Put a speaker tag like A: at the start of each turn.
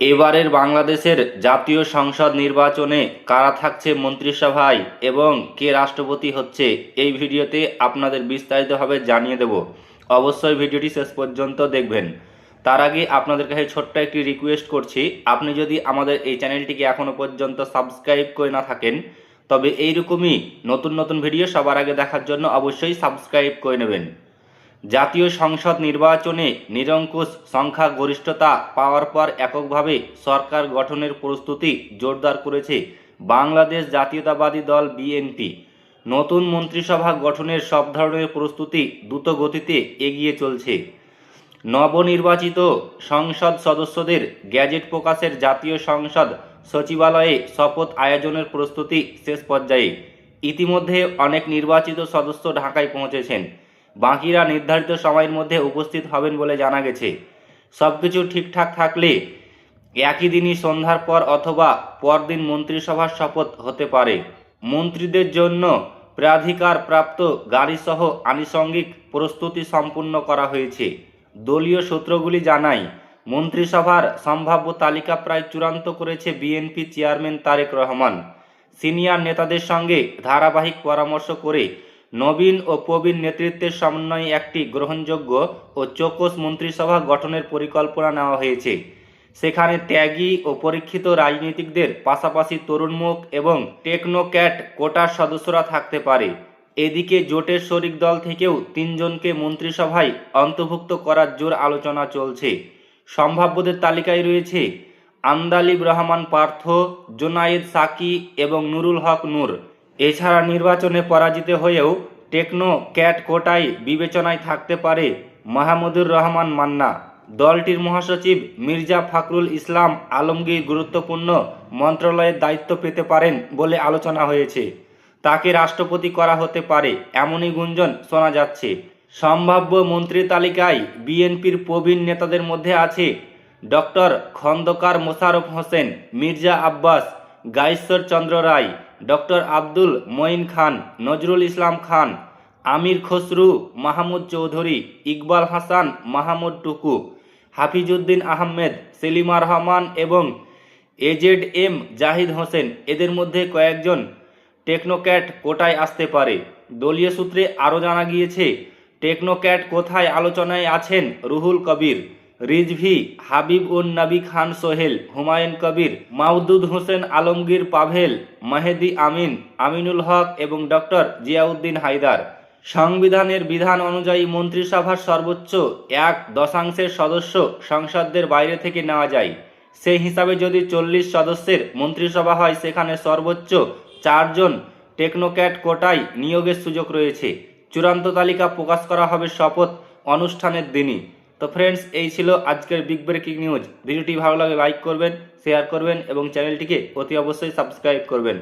A: এবারের বাংলাদেশের জাতীয় সংসদ নির্বাচনে কারা থাকছে মন্ত্রিসভায় এবং কে রাষ্ট্রপতি হচ্ছে, এই ভিডিওতে আপনাদের বিস্তারিতভাবে জানিয়ে দেব। অবশ্যই ভিডিওটি শেষ পর্যন্ত দেখবেন। তার আগে আপনাদের কাছে ছোট্ট একটি রিকোয়েস্ট করছি, আপনি যদি আমাদের এই চ্যানেলটিকে এখনও পর্যন্ত সাবস্ক্রাইব করে না থাকেন, তবে এইরকমই নতুন নতুন ভিডিও সবার আগে দেখার জন্য অবশ্যই সাবস্ক্রাইব করে নেবেন। জাতীয় সংসদ নির্বাচনে নিরঙ্কুশ সংখ্যা গরিষ্ঠতা পাওয়ার পর এককভাবে সরকার গঠনের প্রস্তুতি জোরদার করেছে বাংলাদেশ জাতীয়তাবাদী দল বিএনপি। নতুন মন্ত্রিসভা গঠনের সব ধরনের প্রস্তুতি দ্রুত গতিতে এগিয়ে চলছে। নবনির্বাচিত সংসদ সদস্যদের গ্যাজেট প্রকাশের জাতীয় সংসদ সচিবালয়ে শপথ আয়োজনের প্রস্তুতি শেষ পর্যায়ে। ইতিমধ্যে অনেক নির্বাচিত সদস্য ঢাকায় পৌঁছেছেন। বাকিরা নির্ধারিত সময়ের মধ্যে উপস্থিত হবেন বলে জানা গেছে। সব কিছু ঠিকঠাক থাকলে একই দিনই সন্ধ্যার পর অথবা পরদিন মন্ত্রিসভার শপথ হতে পারে। মন্ত্রীদের জন্য প্রাধিকার প্রাপ্ত গাড়িসহ আনুষঙ্গিক প্রস্তুতি সম্পূর্ণ করা হয়েছে। দলীয় সূত্রগুলি জানায়, মন্ত্রিসভার সম্ভাব্য তালিকা প্রায় চূড়ান্ত করেছে BNP chairman Tarique Rahman. Senior নেতাদের সঙ্গে ধারাবাহিক পরামর্শ করে নবীন ও প্রবীণ নেতৃত্বের সমন্বয়ে একটি গ্রহণযোগ্য ও চৌকস মন্ত্রিসভা গঠনের পরিকল্পনা নেওয়া হয়েছে। সেখানে ত্যাগী ও পরীক্ষিত রাজনীতিকদের পাশাপাশি তরুণমুখ এবং টেকনোক্যাট কোটার সদস্যরা থাকতে পারে। এদিকে জোটের শরিক দল থেকেও তিনজনকে মন্ত্রিসভায় অন্তর্ভুক্ত করার জোর আলোচনা চলছে। সম্ভাব্যদের তালিকায় রয়েছে আন্দালিব রহমান পার্থ, জোনায়েদ সাকি এবং নুরুল হক নূর। এছাড়া নির্বাচনে পরাজিত হয়েও টেকনো ক্যাট কোটায় বিবেচনায় থাকতে পারে মাহমুদুর রহমান মান্না। দলটির মহাসচিব মির্জা ফখরুল ইসলাম আলমগীর গুরুত্বপূর্ণ মন্ত্রণালয়ের দায়িত্ব পেতে পারেন বলে আলোচনা হয়েছে। তাকে রাষ্ট্রপতি করা হতে পারে এমনই গুঞ্জন শোনা যাচ্ছে। সম্ভাব্য মন্ত্রী তালিকায় বিএনপির প্রবীণ নেতাদের মধ্যে আছে ডক্টর খন্দকার মোশারফ হোসেন, মির্জা আব্বাস গাইশ্বর চন্দ্র রায় ডক্টর আব্দুল মঈন খান, নজরুল ইসলাম খান, আমির খসরু, মাহমুদ চৌধুরী, ইকবাল হাসান, মাহমুদ টুকু, হাফিজউদ্দিন আহমেদ, সেলিমা রহমান এবং এজেড এম জাহিদ হোসেন। এদের মধ্যে কয়েকজন টেকনোক্যাট কোটায় আসতে পারে। দলীয় সূত্রে আরও জানা গিয়েছে, টেকনোক্যাট কোথায় আলোচনায় আছেন রুহুল কবির। রিজভি, হাবিব উন নবী খান সোহেল, হুমায়ুন কবির মাউদুদ হোসেন আলমগীর পাভেল, মাহেদি আমিন, আমিনুল হক এবং ডক্টর জিয়াউদ্দিন হায়দার। সংবিধানের বিধান অনুযায়ী মন্ত্রিসভার সর্বোচ্চ এক দশাংশের সদস্য সংসদদের বাইরে থেকে নেওয়া যায়। সেই হিসাবে যদি চল্লিশ সদস্যের মন্ত্রিসভা হয়, সেখানে সর্বোচ্চ চারজন টেকনোক্যাট কোটায় নিয়োগের সুযোগ রয়েছে। চূড়ান্ত তালিকা প্রকাশ করা হবে শপথ অনুষ্ঠানের দিনই। তো ফ্রেন্ডস এই ছিল আজকের বিগ ব্রেকিং নিউজ ভিডিওটি ভালো লাগে লাইক করবেন শেয়ার করবেন এবং চ্যানেলটিকে অতি অবশ্যই সাবস্ক্রাইব করবেন।